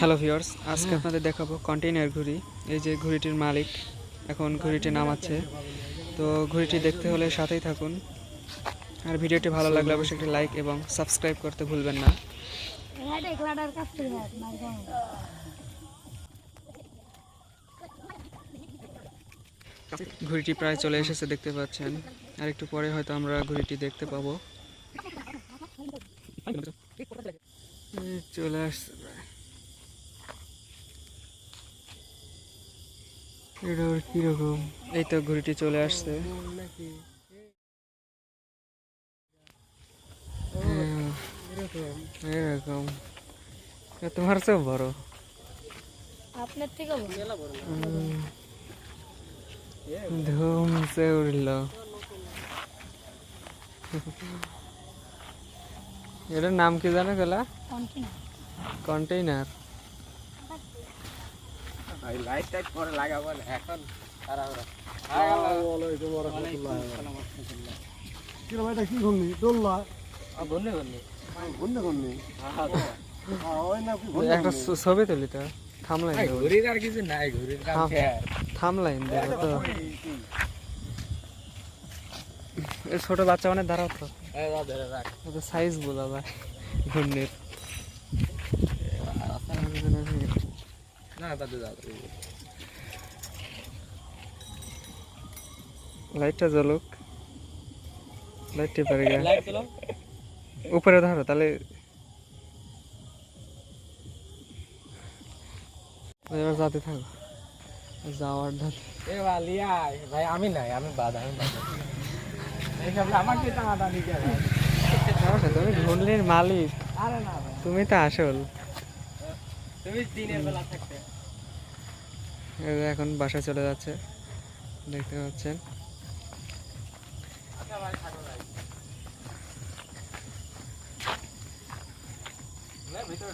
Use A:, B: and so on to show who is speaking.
A: Hello viewers আজকে আপনাদের দেখাবো কন্টেইনার ঘুড়ি। এই যে ঘুড়িটির মালিক এখন ঘুড়িটি নামাচ্ছে। তো ঘুড়িটি দেখতে হলে সাথেই থাকুন। আর ভিডিওটি ভালো লাগলে অবশ্যই একটি লাইক এবং সাবস্ক্রাইব করতে ভুলবেন না। ঘুড়িটি প্রায় চলে এসেছে দেখতে পাচ্ছেন। আর একটু পরে হয়তো আমরা ঘুড়িটি দেখতে পাবো। এই চলে আসছে প্রায় এটা কীরকম? এই তো ঘুড়িটি চলে আসছে। হ্যাঁ, এরকম। তোমার চেয়েও বড়।
B: আপনার থেকে।
A: ধুমসে উঠল এটার নাম কি জানো গেলা
B: কন্টিনিউ
A: কন্টেইনার
C: লাইট টাইট পরে লাগাবো এখন
D: কি করলি দোল্লা
C: বন্ধু বন্ধু
D: বন্ধ করলি ওই না কি
A: একটা ছবি তুলি তো থামলাইন
C: ঘুরির আর কিছু নাই ঘুরির।
A: থামলাইন দেবো তো। এই ছোট বাচ্চা মানে দাঁড়াও তো।
C: এই
A: সাইজ বোঝা যায় ঘূর্ণির লাইটটা জ্বলুক। লাইট টিপারে গিয়ে।
C: লাইট দিলো
A: উপরে ধরো তাহলে এবার যাতে থাকো। যাওয়ার ধাতে
C: এ বালিয়া ভাই আমি নাই আমি বাদ আমি বাদ। আমাকে টাকা দিতে
A: তুমি মালিক।
C: আরে না
A: তুমি তো আসল।
C: তুমি দিনের বেলা থাকতে।
A: এখন বাসায় চলে যাচ্ছে। দেখতে পাচ্ছেন।
C: ভিতরে